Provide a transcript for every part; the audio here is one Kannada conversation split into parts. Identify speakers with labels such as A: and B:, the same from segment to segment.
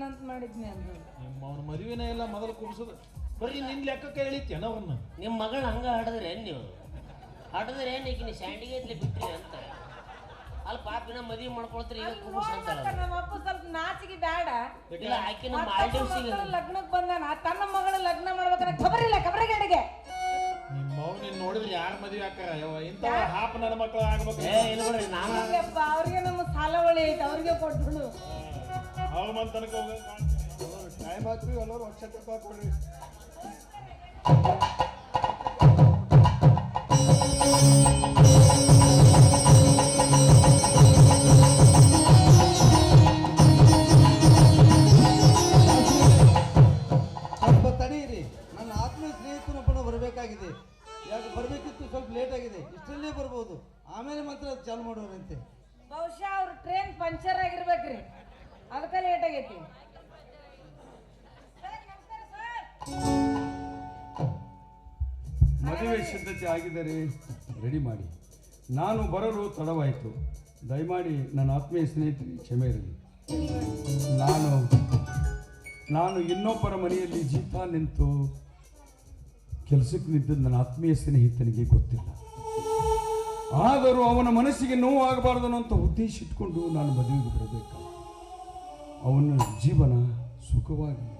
A: ನಡೆದೈತೇನಂತ ಮಾಡಿದ್ನಿ ಅಂದು
B: ನಿಮ್ಮ ಅವನ ಮದುವೆನ ಇಲ್ಲ ಮೊದಲು ಕುಡಿಸೋದು. ಬರೀ ನಿನ್ ಲೆಕ್ಕಕ್ಕೆ ಹೇಳಿತ್ತೇನ ಅವ್ರನ್ನ
C: ನಿಮ್ಮ ಮಗಳ ಹಂಗ ಹಡದ್ರಿ ನೀವು? ಹಡದ್ರೆ ಈಗಿನ ಸ್ಯಾಂಡಿಗೆ ಇದ್ಲಿ ಬಿಟ್ರಿ ಅಂತ? ಅಲ್ಲಿ ಪಾಪಿನ ಮದುವೆ ಮಾಡ್ಕೊಳ್ತೀರಿ ಈಗ ಕುಬುಸ್ ಅಂತಾಳ
A: ನೋಡ್ಬೇಕ ನಮ್ಮ ಅಪ್ಪ ಸ್ವಲ್ಪ ನಾಚಿಗೆ ಬೇಡ
C: ಇಲ್ಲ ಆಕಿನ ಮಾಲ್ಡೀವ್ಸಿಗೆ
A: ಲಗ್ನಕ್ಕೆ ಬಂದಾನ ತನ್ನ ಮಗಳ ಲಗ್ನ ಮಾಡ್ಬೇಕಾದ್ರೆ ಖಬರಿಲ್ಲ ಇಲ್ಲ ಅಡಿಗೆ.
B: ನಿಮ್ಮ ಮಗು ನೀನ್ ನೋಡಿದ್ರೆ ಯಾರ ಮದುವೆ ಹಾಕಾರ ಯವ್ವ ಇಂಥ ಹಾಪ ನನ್ನ ಮಕ್ಕಳು ಆಗ್ಬೇಕು.
C: ಏ ನಾನು
A: ಅವ್ರಿಗೆ ನಮ್ಮ ಸಾಲ ಒಳ್ಳೆ ಐತೆ ಅವ್ರಿಗೆ ಕೊಟ್ಬಿಡು.
B: ಮಂತನಕ ಹೋಗ
D: ಟೈಮ್ ಆತ್ರಿ ಎಲ್ಲರೂ ವರ್ಷ ರೂಪಾಯಿ ಕೊಡ್ರಿ. ರೆಡಿ ಮಾಡಿ. ನಾನು ಬರಲು ತಡವಾಯಿತು. ದಯಮಾಡಿ ನನ್ನ ಆತ್ಮೀಯ ಸ್ನೇಹಿತರಿಗೆ ಕ್ಷಮೆ ಇರಲಿ. ನಾನು ನಾನು ಇನ್ನೊಬ್ಬರ ಮನೆಯಲ್ಲಿ ಜೀತ ನಿಂತು ಕೆಲಸಕ್ಕೆ ನಿಂತದ್ದು ನನ್ನ ಆತ್ಮೀಯ ಸ್ನೇಹಿತನಿಗೆ ಗೊತ್ತಿಲ್ಲ. ಆದರೂ ಅವನ ಮನಸ್ಸಿಗೆ ನೋವಾಗಬಾರ್ದು ಅಂತ ಉದ್ದೇಶ ಇಟ್ಕೊಂಡು ನಾನು ಮದುವೆಗೆ ಬರಬೇಕು? ಅವನ ಜೀವನ ಸುಖವಾಗಿ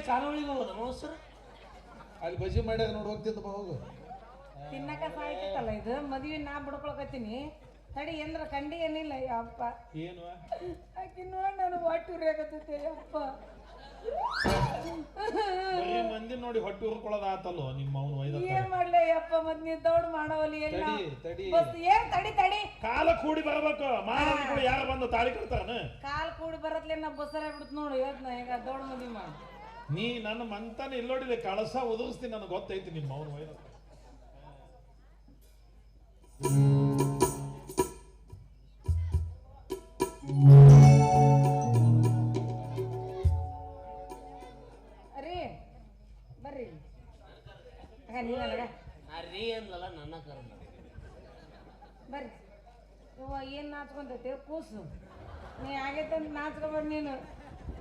C: ಅಲ್ಲಿ ಕಾಲುವಳಿಗೆ ಹೋಗೋದು ಮೋಸರು
B: ಅಲ್ಲಿ ಬಜಿ ಮಾಡ್ಯಾಗ ನೋಡಿ ಹೋಗ್ತಿದ್ದಪ್ಪ ಬಾ ಹೋಗು.
A: ತಿನ್ನಕ ಸಾಯ್ತಿತ್ತಲ್ಲ ಇದು? ಮದ್ವಿ ನಾ ಬಿಡ್ಕೊಳಕತ್ತೀನಿ. ತಡಿ ಏನ್ರ ಕಂಡಿ ಏನಿಲ್ಲ ಯಪ್ಪ
B: ಏನು?
A: ಆಕಿ ನೋಡಿ ನಾನು ಹೊಟ್ಟೆ ಉರಿಯಾಕತ್ತೈತೆ ಯಪ್ಪ
B: ಬರೀ ಮಂದಿ ನೋಡಿ ಹೊಟ್ಟೆ ಉರ್ಕೊಳ್ಳೋದು ಆತಲ್ಲೋ ನಿಮ್ಮ ಅವನು ಒಯ್ದ
A: ಏನ್ ಮಾಡ್ಲೆ ಯಪ್ಪ ಮತ್ ನೀ ದೌಡ್ ಮಾಡವಲ್ಲಿ ಎಲ್ಲ?
B: ತಡಿ ತಡಿ.
A: ಬಸ್ ಏನ್ ತಡಿ ತಡಿ.
B: ಕಾಲ ಕೂಡಿ ಬರ್ಬೇಕು. ಮಾನವಿ ಕೂಡ ಯಾರು ಬಂದು ತಾಳಿ ಕಟ್ತಾನ?
A: ಕಾಲ್ ಕೂಡಿ ಬರತ್ಲೆ ನಾ ಬಸ್ಸರ ಬಿಡ್ತು ನೋಡು ಹೇಳ್ತ ಈಗ ದೌಡ್ ಮದ್ವಿ ಮಾಡಿ.
B: ನೀ ನನ್ನ ಮಂತಾನೆ ಇಲ್ಲೋಡಿಲ್ಲ ಕಳಸ ಒದಗಿಸ್ತೀನಿ ನನಗೆ ಗೊತ್ತೈತಿ ನಿಮ್ಮ ಅವನು ವೈರ
A: ರೀ ಬರ್ರಿ.
C: ರೀ ಅಂದ್ಲಲ್ಲ ನನ್ನ ಕರ್ಮ.
A: ಬರ್ರಿ. ಇವ ಏನು ನಾಚ್ಕೊಂತೈತೆ? ಕೂಸು. ನೀ ಆಗೈತೆ ಅಂತ ನಾಚ್ಕೊಬೇಡ ನೀನು.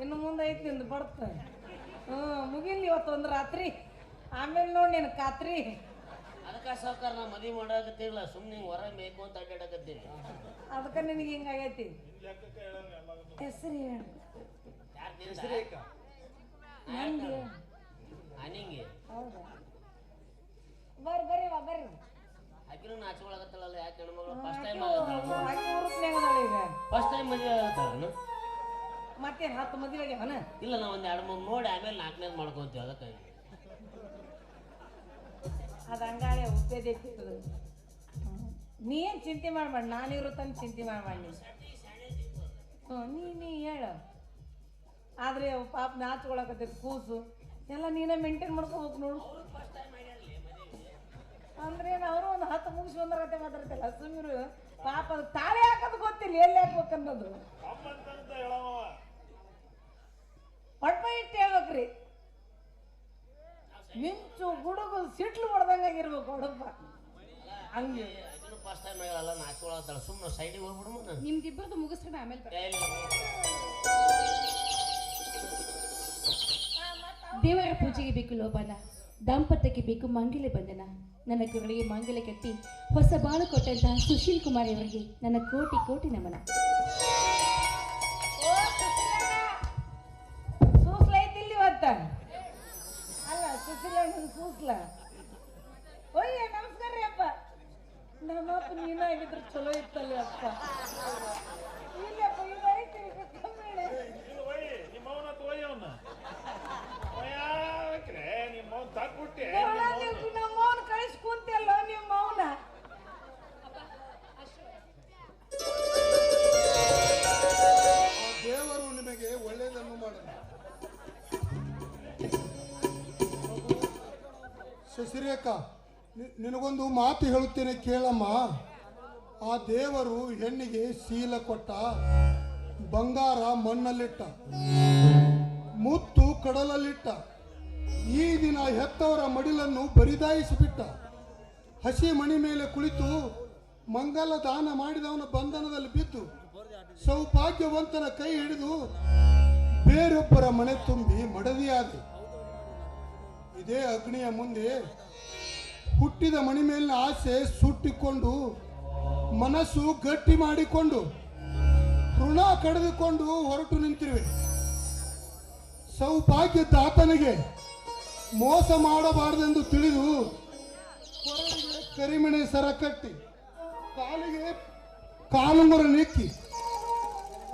A: ಇನ್ನು ಮುಂದೆ ಐತಿ ನಿಂದು ಬರ್ತ ಹ್ಞೂ ಮುಗಿಲಿ ಇವತ್ತು ಒಂದು ರಾತ್ರಿ. ಆಮೇಲೆ ನೋಡಿ ನಿನ್ನ ಕಾತ್ರಿ
C: ಅದಕ್ಕೆ ಸಾವುಕಾರ ನಾ ಮದಿ ಮಾಡಾಕತ್ತಿಲ್ಲ ಸುಮ್ಮನೆ ಹಿಂಗೆ ಹೊರ ಮೇಯ್ಕು ಅಂತ ಅಡ್ಡಾಡಕತ್ತೀನಿ.
A: ಅದಕ್ಕೆ ನಿನಗೆ ಹಿಂಗಾಗೈತಿ ಹೆಸರು ಹೇಳು.
C: ಅನಿಂಗೆ.
A: ಹೌದಾ. ಬರ್ರಿ ಬರ್ರಿ ವಾ ಬರ್ರಿ.
C: ಆಕಿನೂ ನಾಚ್ಕೊಳಕತ್ತಲ್ಲ ಯಾಕೆ ಹೆಣ್ಮಗಳು? ಫಸ್ಟ್ ಟೈಮ್ ಫಸ್ಟ್ ಟೈಮ್ ಮದುವೆ ಆಗತ್ತಾಳ
A: ಮತ್ತೇನು ಹತ್ತು ಮದುವೆಗೆ ಹನ
C: ಇಲ್ಲ ನಾವು ಒಂದು ಎರಡು ಮೂರು ನೋಡಿ ಆಮೇಲೆ ನಾಲ್ಕನೇದು ಮಾಡ್ಕೊಂತೀವಿ ಅದಕ್ಕೆ.
A: ಅದು ಉಪ್ಪೇದೈತಿ ಅದು ನೀ ಏನು ಚಿಂತೆ ಮಾಡ್ಬೇಡ ನಾನಿರೋ ತಂದು ಚಿಂತೆ ಮಾಡ್ಬೇಡ ನೀ ಹ್ಞೂ ನೀ ನೀ ಹೇಳು. ಆದರೆ ಪಾಪ ನಾಚ್ಕೊಳಕತ್ತೈತಿ ಕೂಸು. ಎಲ್ಲ ನೀನೇ ಮೇಂಟೈನ್ ಮಾಡ್ಕೋಬೇಕು ನೋಡು. ಅಂದ್ರೆ ಅವರು ಒಂದು ಹತ್ತು ಮುಗಿಸಿ ಬಂದ್ರೆ ಮಾತಾಡ್ತಿಲ್ಲ. ಸುಮ್ಮರು ಪಾಪ ಅದು ತಾಳಿ ಹಾಕೋದು ಗೊತ್ತಿಲ್ಲ ಎಲ್ಲಿ ಹಾಕ್ಬೇಕು ಹೊಡ್ಪ ಇಟ್ಟು ಹೇಳ್ಬೇಕ್ರಿ. ಮಿಂಚು ಗುಡುಗು ಸಿಟ್ಲು ಹೊಡೆದಂಗಾಗಿರ್ಬೇಕು ಹೊಡಪ್ಪ ಹಂಗೆ.
C: ಫಸ್ಟ್ ಟೈಮ್ ಸುಮ್ಮನೆ
E: ನಿಮ್ದಿಬ್ಬರದು ಮುಗಿಸ್ರಿ ಆಮೇಲೆ. ದೇವರ ಪೂಜೆಗೆ ಬೇಕು ಲೋಬಾನ, ದಾಂಪತ್ಯಕ್ಕೆ ಬೇಕು ಮಂಗಲ ಬಂಧನ. ನನ್ನ ಕೊರಳಿಗೆ ಮಾಂಗಲ್ಯ ಕಟ್ಟಿ ಹೊಸ ಬಾಳು ಕೊಟ್ಟಂತಹ ಸುಶೀಲ್ ಕುಮಾರ್ ಅವರಿಗೆ ನನ್ನ ಕೋಟಿ ಕೋಟಿ ನಮನ.
A: ಓಯ್ ಓಯ್ಯ ನಮಸ್ಕಾರ ರೀ ಅಪ್ಪ. ನಮ್ಮಪ್ಪ ನೀನಾಗಿದ್ರೆ ಚಲೋ ಇತ್ತಲ್ಲ ಅಪ್ಪ.
F: ನಿ- ನಿನಗೊಂದು ಮಾತು ಹೇಳುತ್ತೇನೆ ಕೇಳಮ್ಮ. ಆ ದೇವರು ಹೆಣ್ಣಿಗೆ ಸೀಲ ಕೊಟ್ಟ, ಬಂಗಾರ ಮಣ್ಣಲ್ಲಿಟ್ಟ, ಮುತ್ತು ಕಡಲಲ್ಲಿಟ್ಟ, ಈ ದಿನ ಹೆತ್ತವರ ಮಡಿಲನ್ನು ಬರಿದಾಯಿಸಿಬಿಟ್ಟ. ಹಸಿ ಮಣಿ ಮೇಲೆ ಕುಳಿತು ಮಂಗಲ ದಾನ ಮಾಡಿದವನ ಬಂಧನದಲ್ಲಿ ಬಿದ್ದು, ಸೌಭಾಗ್ಯವಂತನ ಕೈ ಹಿಡಿದು ಬೇರೊಬ್ಬರ ಮನೆ ತುಂಬಿ ಮಡದಿಯಾದೆ. ಇದೇ ಅಗ್ನಿಯ ಮುಂದೆ ಹುಟ್ಟಿದ ಮಣಿ ಮೇಲಿನ ಆಸೆ ಸುಟ್ಟಿಕೊಂಡು ಮನಸ್ಸು ಗಟ್ಟಿ ಮಾಡಿಕೊಂಡು ಋಣ ಕಡಿದುಕೊಂಡು ಹೊರಟು ನಿಂತಿರುವೆ. ಸೌಭಾಗ್ಯ ತಾತನಿಗೆ ಮೋಸ ಮಾಡಬಾರದೆಂದು ತಿಳಿದು ಕರಿಮಣೆ ಸರ ಕಟ್ಟಿ ಕಾಲಿಗೆ ಕಾಲುಂಗುರ ನೆಕ್ಕಿ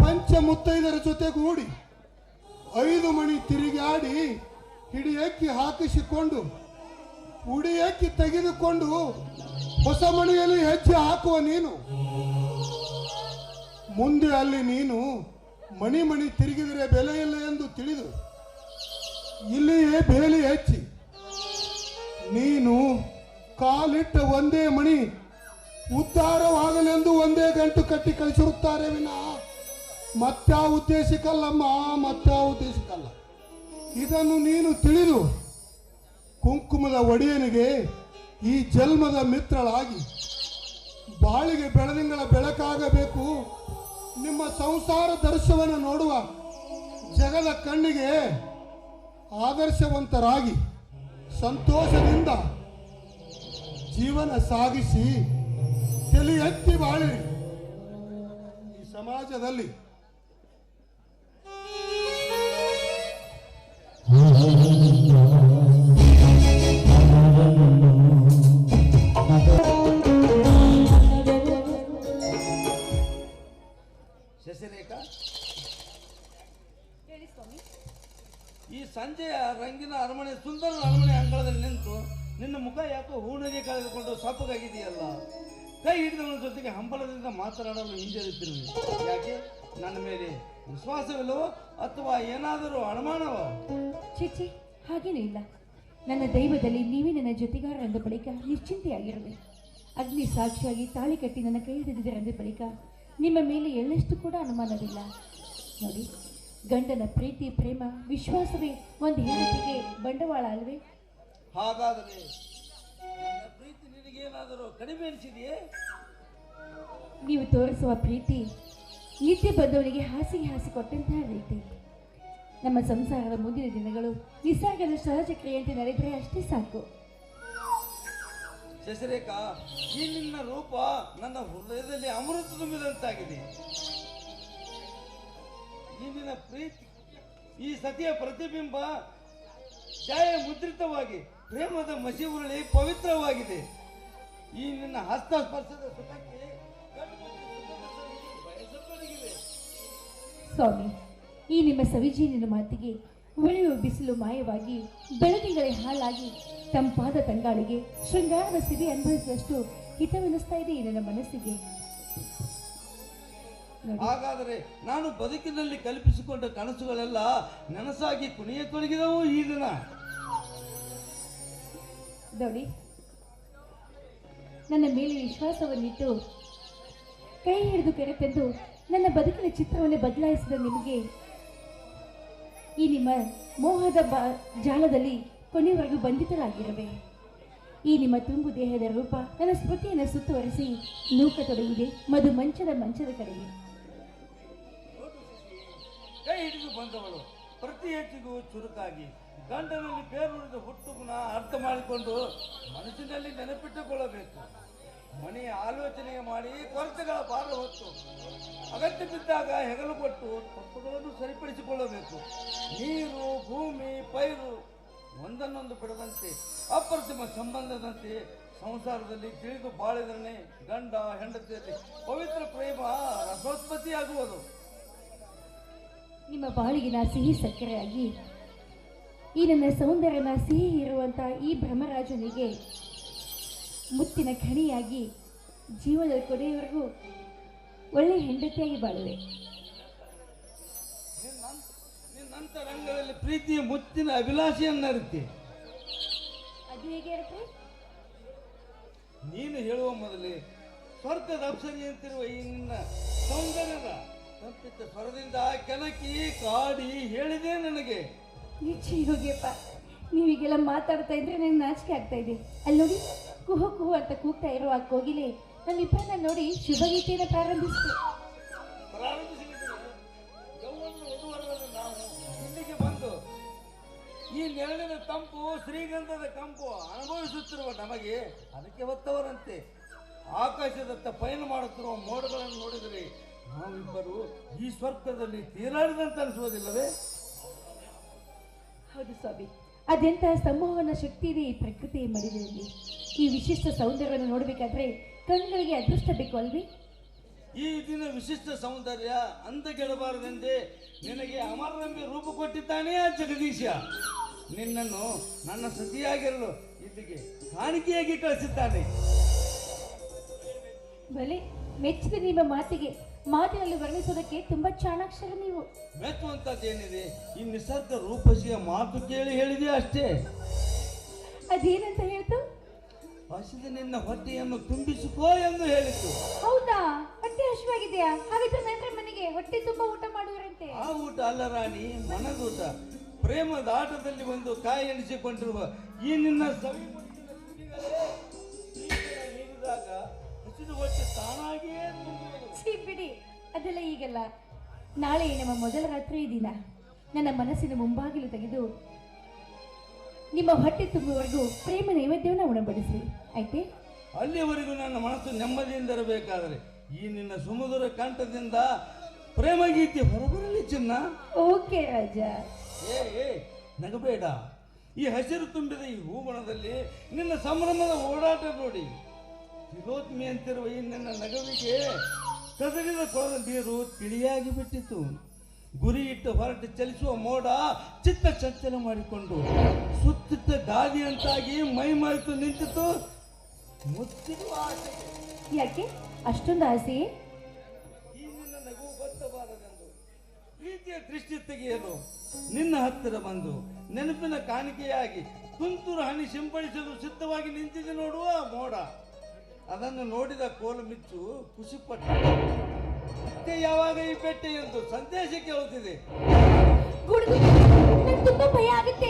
F: ಪಂಚ ಮುತ್ತೈದರ ಜೊತೆಗೂಡಿ ಐದು ಮಣಿ ತಿರುಗಾಡಿ ಹಿಡಿಯಕ್ಕಿ ಹಾಕಿಸಿಕೊಂಡು ಉಡಿಯಕ್ಕಿ ತೆಗೆದುಕೊಂಡು ಹೊಸ ಮನೆಯಲ್ಲಿ ಹೆಜ್ಜೆ ಹಾಕುವ ನೀನು. ಮುಂದೆ ಅಲ್ಲಿ ನೀನು ಮಣಿ ಮಣಿ ತಿರುಗಿದರೆ ಬೆಲೆ ಇಲ್ಲ ಎಂದು ತಿಳಿದು ಇಲ್ಲಿಯೇ ಬೇಲಿ ಹೆಚ್ಚಿ. ನೀನು ಕಾಲಿಟ್ಟ ಒಂದೇ ಮಣಿ ಉದ್ಧಾರವಾಗಲೆಂದು ಒಂದೇ ಗಂಟು ಕಟ್ಟಿ ಕಳಿಸಿರುತ್ತಾರೆ ವಿನ. ಮತ್ತ ಉದ್ದೇಶಕ್ಕಲ್ಲಮ್ಮ ಮತ್ತ ಉದ್ದೇಶಕ್ಕಲ್ಲ ಇದನ್ನು ನೀನು ತಿಳಿದು ಕುಂಕುಮದ ಒಡೆಯನಿಗೆ ಈ ಜನ್ಮದ ಮಿತ್ರಳಾಗಿ ಬಾಳಿಗೆ ಬೆಳದಿಂಗಳ ಬೆಳಕಾಗಬೇಕು. ನಿಮ್ಮ ಸಂಸಾರ ದರ್ಶವನ್ನು ನೋಡುವ ಜಗದ ಕಣ್ಣಿಗೆ ಆದರ್ಶವಂತರಾಗಿ ಸಂತೋಷದಿಂದ ಜೀವನ ಸಾಗಿಸಿ ತಲೆ ಎತ್ತಿ ಬಾಳಿರಿ ಈ ಸಮಾಜದಲ್ಲಿ
D: ಸಂಜೆಯ ರಂಗಿನ ಅರಮನೆ, ಸುಂದರ ಅರಮನೆ ಅಂಗಳದಲ್ಲಿ ನಿಂತು ನಿನ್ನ ಮುಖ ಯಾಕೋ ಹೂಣಗೆ ಕಳೆದುಕೊಂಡು ಸಪ್ಪಗಾಗಿದೆಯಲ್ಲ ಕೈ ಹಿಡಿದವನ ಜೊತೆಗೆ ಹಂಬಲದಿಂದ ಮಾತನಾಡಲು ಹಿಂಜರಿತಿರುವೆ ಯಾಕೆ? ನನ್ನ ಮೇಲೆ ವಿಶ್ವಾಸವಿಲ್ಲವೋ ಅಥವಾ ಏನಾದರೂ ಅನುಮಾನವೋ?
E: ಚಿಚಿ ಹಾಗೇನೂ ಇಲ್ಲ. ನನ್ನ ದೈವದಲ್ಲಿ ನೀವೇ ನನ್ನ ಜೊತೆಗಾರರಂದ ಬಳಿಕ ನಿಶ್ಚಿಂತೆಯಾಗಿರಲಿ ಅಗ್ನಿ ಸಾಕ್ಷಿಯಾಗಿ ತಾಳಿ ಕಟ್ಟಿ ನನ್ನ ಕೈ ಹಿಡಿದಿದ್ದರೆಂದ ಬಳಿಕ ನಿಮ್ಮ ಮೇಲೆ ಎಳ್ಳಷ್ಟು ಕೂಡ ಅನುಮಾನವಿಲ್ಲ. ನೋಡಿ ಗಂಡನ ಪ್ರೀತಿ ಪ್ರೇಮ ವಿಶ್ವಾಸವೇ ಒಂದು ಹೆಂಡತಿಗೆ ಬಂಡವಾಳ ಅಲ್ವೇ?
D: ಹಾಗಾದರೆ ನನ್ನ ಪ್ರೀತಿ ನಿನಗೇನಾದರೂ ಕಡಿಮೆ ಅನಿಸಿದೆಯೇ?
E: ನೀವು ತೋರಿಸುವ ಪ್ರೀತಿ ನಿತ್ಯ ಬಂದವರಿಗೆ ಹಾಸಿಗೆ ಹಾಸಿಕೊಟ್ಟಂತಹ ರೀತಿ ನಮ್ಮ ಸಂಸಾರದ ಮುಂದಿನ ದಿನಗಳು ನಿಸರ್ಗದ ಸಹಜ ಕ್ರಿಯೆಯಂತೆ ನಡೆದರೆ ಅಷ್ಟೇ ಸಾಕು.
D: ಶಶಿರೇಖಾ ಈ ನಿನ್ನ ರೂಪ ನನ್ನ ಹೃದಯದಲ್ಲಿ ಅಮೃತ ತುಂಬಿದಂತಾಗಿದೆ ನಿನ್ನ ಪ್ರೀತಿ, ಈ ಸತಿಯ ಪ್ರತಿಬಿಂಬ ಛಾಯೆ ಮುದ್ರಿತವಾಗಿ, ಪ್ರೇಮದ ಮಸಿ ಉರುಳಿ ಪವಿತ್ರವಾಗಿದೆ. ಈ ನಿನ್ನ ಹಸ್ತ ಸ್ಪರ್ಶದ
E: ಸ್ವಾಮಿ, ಈ ನಿಮ್ಮ ಸವಿಜೀನಿನ ಮಾತಿಗೆ ಉಳಿಯುವ ಬಿಸಿಲು ಮಾಯವಾಗಿ ಬೆಳದಿಂಗಳೇ ಹಾಳಾಗಿ, ತಂಪಾದ ತಂಗಾಳಿಗೆ ಶೃಂಗಾರದ ಸಿರಿ ಅನುಭವಿಸಿದಷ್ಟು ಹಿತವೆನಿಸ್ತಾ ಇದೆ ನನ್ನ ಮನಸ್ಸಿಗೆ.
D: ಹಾಗಾದರೆ ನಾನು ಬದುಕಿನಲ್ಲಿ ಕಲ್ಪಿಸಿಕೊಂಡ ಕನಸುಗಳೆಲ್ಲ ನನಸಾಗಿ ಕುಣಿಯತೊಡಗಿದವು ಈ ದಿನ.
E: ನನ್ನ ಮೇಲೆ ವಿಶ್ವಾಸವನ್ನಿಟ್ಟು ಕೈ ಹಿಡಿದು ಕೆರೆತೆಂದು ನನ್ನ ಬದುಕಿನ ಚಿತ್ರವನ್ನೇ ಬದಲಾಯಿಸಿದ ನಿಮಗೆ ಈ ನಿಮ್ಮ ಮೋಹದ ಬ ಜಾಲದಲ್ಲಿ ಕೊನೆಯವರೆಗೂ ಬಂಧಿತರಾಗಿರವೆ. ಈ ನಿಮ್ಮ ತುಂಬು ದೇಹದ ರೂಪ ನನ್ನ ಸ್ಮೃತಿಯನ್ನು ಸುತ್ತುವರೆಸಿ ನೂಕ ತೊಡಗಿದೆ ಮಧು ಮಂಚದ ಮಂಚದ ಕಡೆಗೆ.
D: ಹಿಡಿದು ಬಂದವಳು. ಪ್ರತಿ ಹೆಚ್ಚಿಗೂ ಚುರುಕಾಗಿ ಗಂಡನಲ್ಲಿ ಬೇರೂರಿದ ಹುಟ್ಟು ಅರ್ಥ ಮಾಡಿಕೊಂಡು ಮನಸ್ಸಿನಲ್ಲಿ ನೆನಪಿಟ್ಟುಕೊಳ್ಳಬೇಕು. ಮನೆಯ ಆಲೋಚನೆ ಮಾಡಿ ಕೊರತೆಗಳ ಭಾರ ಹೊತ್ತು. ಅಗತ್ಯ ಬಿದ್ದಾಗ ಹೆಗಲು ಕೊಟ್ಟು ತಪ್ಪುಗಳನ್ನು ಸರಿಪಡಿಸಿಕೊಳ್ಳಬೇಕು. ನೀರು, ಭೂಮಿ, ಪೈರು ಒಂದನ್ನೊಂದು ಬಿಡದಂತೆ, ಅಪ್ರತಿಮ ಸಂಬಂಧದಂತೆ ಸಂಸಾರದಲ್ಲಿ ತಿಳಿದು ಬಾಳಿದರೆ ಗಂಡ ಹೆಂಡತಿಯಲ್ಲಿ ಪವಿತ್ರ ಪ್ರೇಮ ರಸೋತ್ಪತ್ತಿಯಾಗುವುದು.
E: ನಿಮ್ಮ ಬಾಳಿಗಿನ ಸಿಹಿ ಸಕ್ಕರೆಯಾಗಿ. ಈ ನನ್ನ ಸೌಂದರ್ಯನ ಸಿಹಿ ಇರುವಂಥ ಈ ಭ್ರಮರಾಜನಿಗೆ ಮುತ್ತಿನ ಖಣಿಯಾಗಿ ಜೀವನದ ಕೊನೆಯವರೆಗೂ ಒಳ್ಳೆಯ ಹೆಂಡತಿಯಾಗಿ ಬಾಳುವೆ.
D: ನಿನ್ನಂತ ರಂಗದಲ್ಲಿ ಪ್ರೀತಿಯ ಮುತ್ತಿನ ಅಭಿಲಾಷೆಯನ್ನರುತ್ತೆ
E: ಅದು ಹೇಗೆ ಇರುತ್ತೆ
D: ನೀನು ಹೇಳುವ ಮೊದಲೇ ಸ್ವರ್ಗದ ಅಪ್ಸರಿಯಂತಿರುವ ಈ ನಿನ್ನ ಸೌಂದರ್ಯದ ತಪ್ಪಿತ ಸ್ವರದಿಂದ ಕೆನಕಿ ಕಾಡಿ ಹೇಳಿದೆ ನನಗೆ.
E: ಈಚೆ ಹೋಗಿಯಪ್ಪ. ನೀವೀಗೆಲ್ಲ ಮಾತಾಡ್ತಾ ಇದ್ರೆ ನನಗೆ ನಾಚಿಕೆ ಆಗ್ತಾ ಇದೆ. ಅಲ್ಲಿ ನೋಡಿ ಕುಹು ಕುಹು ಅಂತ ಕೂಗ್ತಾ ಇರುವ ಆ ನನ್ನ ಇಬ್ಬರನ್ನ ನೋಡಿ
D: ಶುಭಗೀತೆಯನ್ನು ಪ್ರಾರಂಭಿಸಿತು ಇಲ್ಲಿಗೆ ಬಂದು ಈ ನೆರಳಿನ ತಂಪು ಶ್ರೀಗಂಧದ ಕಂಪು ಅನುಭವಿಸುತ್ತಿರುವ ನಮಗೆ ಅದಕ್ಕೆ ಒತ್ತವರಂತೆ. ಆಕಾಶದತ್ತ ಪಯಣ ಮಾಡುತ್ತಿರುವ ಮೋಡಗಳನ್ನು ನೋಡಿದರೆ ನಾವಿಬ್ಬರು ಈ ಸ್ವರ್ಗದಲ್ಲಿ ತೀರಾಡಿದಂತ ಅನಿಸುವುದಿಲ್ಲವೇ?
E: ಹೌದು ಸ್ವಾಮಿ. ಅದೆಂತಹ ಸಂಮೋಹನ ಶಕ್ತಿ ಇದೆ ಈ ಪ್ರಕೃತಿಯ ಮಡಿಲಲ್ಲಿ ಈ ವಿಶಿಷ್ಟ ಸೌಂದರ್ಯವನ್ನು ನೋಡಬೇಕಾದ್ರೆ ಕಣ್ಗಳಿಗೆ ಅದೃಷ್ಟ ಬೇಕು ಅಲ್ವಿ?
D: ಈ ದಿನ ವಿಶಿಷ್ಟ ಸೌಂದರ್ಯ ಅಂತ ಅಂದಗೆಡಬಾರದೆಂದೇ ನಿನಗೆ ಅಮರಂಬಿ ರೂಪ ಕೊಟ್ಟಿದ್ದಾನೆ ಆ ಜಗದೀಶ. ನಿನ್ನನ್ನು ನನ್ನ ಸತಿಯಾಗಿರಲು ಇಲ್ಲಿಗೆ ಕಾಣಿಕೆಯಾಗಿ ಕಳಿಸಿದ್ದಾನೆ.
E: ಬಲೆ ಮೆಚ್ಚಿದ ನಿಮ್ಮ ಮಾತಿಗೆ ಮಾತಿನಲ್ಲಿ ವರ್ಣಿಸೋದಕ್ಕೆ ತುಂಬಾ ಚಾಣಾಕ್ಷರ ನೀವು.
D: ಮೆಚ್ಚುವಂಥದ್ದೇನಿದೆ ಈ ನಿಸರ್ಗ ರೂಪಸಿಯ ಮಾತು ಕೇಳಿ ಹೇಳಿದೆ ಅಷ್ಟೇ.
E: ಅದೇನಂತ ಹೇಳ್ತು?
D: ಹಸಿದ ನಿನ್ನ ಹೊಟ್ಟೆಯನ್ನು ತುಂಬಿಸಿಕೋ ಎಂದು ಹೇಳಿತು.
E: ಹೌದಾ? ಹೊಟ್ಟೆ ಹಸಿವಾಗಿದೆಯಾ? ಹಾಗಿದ್ರೆ ನಂತರ ಮನೆಗೆ ಹೊಟ್ಟೆ ತುಂಬಾ ಊಟ ಮಾಡುವರಂತೆ.
D: ಆ ಊಟ ಅಲ್ಲ ರಾಣಿ ಮನದೂಟ. ಪ್ರೇಮದ ಆಟದಲ್ಲಿ ಒಂದು ಕಾಯಿ ಎಣಿಸಿಕೊಂಡಿರುವ ಈ ನಿನ್ನ ಸವಿ
E: ಬಿಡಿ. ಅದೆಲ್ಲ ಈಗಲ್ಲ. ನಾಳೆ ನಮ್ಮ ಮೊದಲ ರಾತ್ರಿ ದಿನ. ನನ್ನ ಮನಸ್ಸಿನ ಮುಂಬಾಗಿಲು ತೆಗೆದು ನಿಮ್ಮ ಹೊಟ್ಟೆ ತುಂಬುವವರೆಗೂ ಪ್ರೇಮ ನೈವೇದ್ಯವನ್ನು ಉಣಬಡಿಸಿ. ಆಯ್ತೆ?
D: ಅಲ್ಲಿವರೆಗೂ ನನ್ನ ಮನಸ್ಸು ನೆಮ್ಮದಿಯಿಂದ ಇರಬೇಕಾದ್ರೆ ಈ ನಿನ್ನ ಸುಮಧುರ ಕಂಠದಿಂದ ಪ್ರೇಮಗೀತೆ ಹೊರಬರಲಿ ಚಿನ್ನ.
E: ಓಕೆ ರಾಜ.
D: ಏ ಏ ನಗಬೇಡ. ಈ ಹಸಿರು ತುಂಬಿದ ಈ ಹೂಗುಣದಲ್ಲಿ ನಿನ್ನ ಸಂಭ್ರಮದ ಓಡಾಟ ನೋಡಿ. ತಿಲೋತ್ಮಿ ಅಂತಿರುವ ಈ ನಿನ್ನ ನಗವಿಗೆ ಕದರಿದ ಕೊಳದ ನೀರು ತಿಳಿಯಾಗಿ ಬಿಟ್ಟಿತು. ಗುರಿ ಇಟ್ಟು ಹೊರಟು ಚಲಿಸುವ ಮೋಡ ಚಿತ್ತ ಚಂಚಲ ಮಾಡಿಕೊಂಡು ಸುತ್ತಿಟ್ಟ ಗಾದಿಯಂತಾಗಿ ಮೈ ಮರೆತು ನಿಂತಿತು.
E: ಯಾಕೆ? ಅಷ್ಟೊಂದು ಆಸೆ
D: ಈ ನಿನ್ನ ನಗು ಗೊತ್ತಬಾರದೆಂದು. ಪ್ರೀತಿಯ ದೃಷ್ಟಿ ತೆಗೆಯಲು ನಿನ್ನ ಹತ್ತಿರ ಬಂದು ನೆನಪಿನ ಕಾಣಿಕೆಯಾಗಿ ತುಂತುರು ಹನಿ ಸಿಂಪಡಿಸಲು ಸಿದ್ಧವಾಗಿ ನಿಂತಿದೆ ನೋಡುವ ಮೋಡ. ಅದನ್ನು ನೋಡಿದ ಕೋಲು ಮಿಚ್ಚು ಖುಷಿಪಟ್ಟ ಮತ್ತೆ ಯಾವಾಗ ಈ ಬೆಟ್ಟೆ ಎಂದು ಸಂದೇಶ ಕೇಳುತ್ತಿದೆ?
E: ಗುಡುಗು ತುಂಬಾ ಭಯ ಆಗುತ್ತೆ.